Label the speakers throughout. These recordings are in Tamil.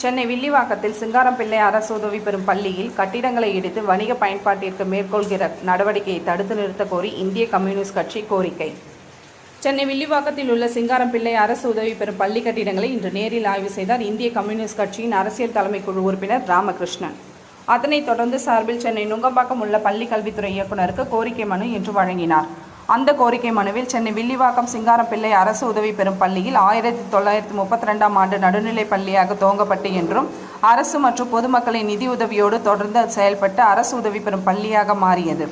Speaker 1: சென்னை வில்லிவாக்கத்தில் சிங்காரம் பிள்ளை அரசு உதவி பெறும் பள்ளியில் கட்டிடங்களை இடித்து வணிக பயன்பாட்டிற்கு மேற்கொள்கிற நடவடிக்கையை தடுத்து நிறுத்தக் கோரி இந்திய கம்யூனிஸ்ட் கட்சி கோரிக்கை. சென்னை வில்லிவாக்கத்தில் உள்ள சிங்காரம் பிள்ளை அரசு உதவி பெறும் பள்ளி கட்டிடங்களை இன்று நேரில் ஆய்வு செய்தார் இந்திய கம்யூனிஸ்ட் கட்சியின் அரசியல் தலைமை குழு உறுப்பினர் ராமகிருஷ்ணன். அதனைத் தொடர்ந்து சார்பில் சென்னை நுங்கம்பாக்கம் உள்ள பள்ளி கல்வித்துறை இயக்குநருக்கு கோரிக்கை மனு இன்று வழங்கினார். அந்த கோரிக்கை மனுவில் சென்னை வில்லிவாக்கம் சிங்காரம்பிள்ளை அரசு உதவி பெறும் பள்ளியில் ஆயிரத்தி தொள்ளாயிரத்தி முப்பத்தி ரெண்டாம் ஆண்டு நடுநிலைப் பள்ளியாக துவங்கப்பட்டு என்றும் அரசு மற்றும் பொதுமக்களின் நிதி உதவியோடு தொடர்ந்து செயல்பட்டு அரசு உதவி பெறும் பள்ளியாக மாறியது.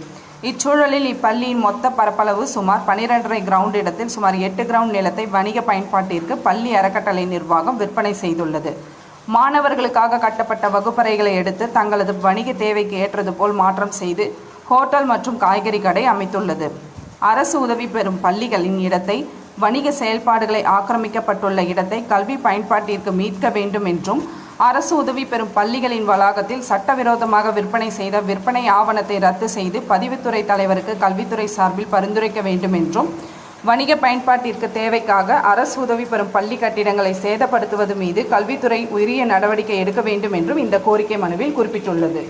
Speaker 1: இச்சூழலில் இப்பள்ளியின் மொத்த பரப்பளவு சுமார் பனிரெண்டரை கிரவுண்ட் இடத்தில் சுமார் எட்டு கிரவுண்ட் நிலத்தை வணிக பயன்பாட்டிற்கு பள்ளி அறக்கட்டளை நிர்வாகம் விற்பனை செய்துள்ளது. மாணவர்களுக்காக கட்டப்பட்ட வகுப்பறைகளை எடுத்து தங்களது வணிக தேவைக்கு ஏற்றது போல் மாற்றம் செய்து ஹோட்டல் மற்றும் காய்கறி கடை அமைத்துள்ளது. அரசு உதவி பெறும் பள்ளிகளின் இடத்தை வணிக செயல்பாடுகளை ஆக்கிரமிக்கப்பட்டுள்ள இடத்தை கல்வி பயன்பாட்டிற்கு மீட்க வேண்டும் என்றும் அரசு உதவி பெறும் பள்ளிகளின் வளாகத்தில் சட்டவிரோதமாக விற்பனை செய்த விற்பனை ஆவணத்தை ரத்து செய்து பதிவுத்துறை தலைவருக்கு கல்வித்துறை சார்பில் பரிந்துரைக்க வேண்டும் என்றும் வணிக பயன்பாட்டிற்கு தேவைக்காக அரசு உதவி பெறும் பள்ளி கட்டிடங்களை சேதப்படுத்துவது மீது கல்வித்துறை உரிய நடவடிக்கை எடுக்க வேண்டும் என்றும் இந்த கோரிக்கை மனுவில் குறிப்பிட்டுள்ளது.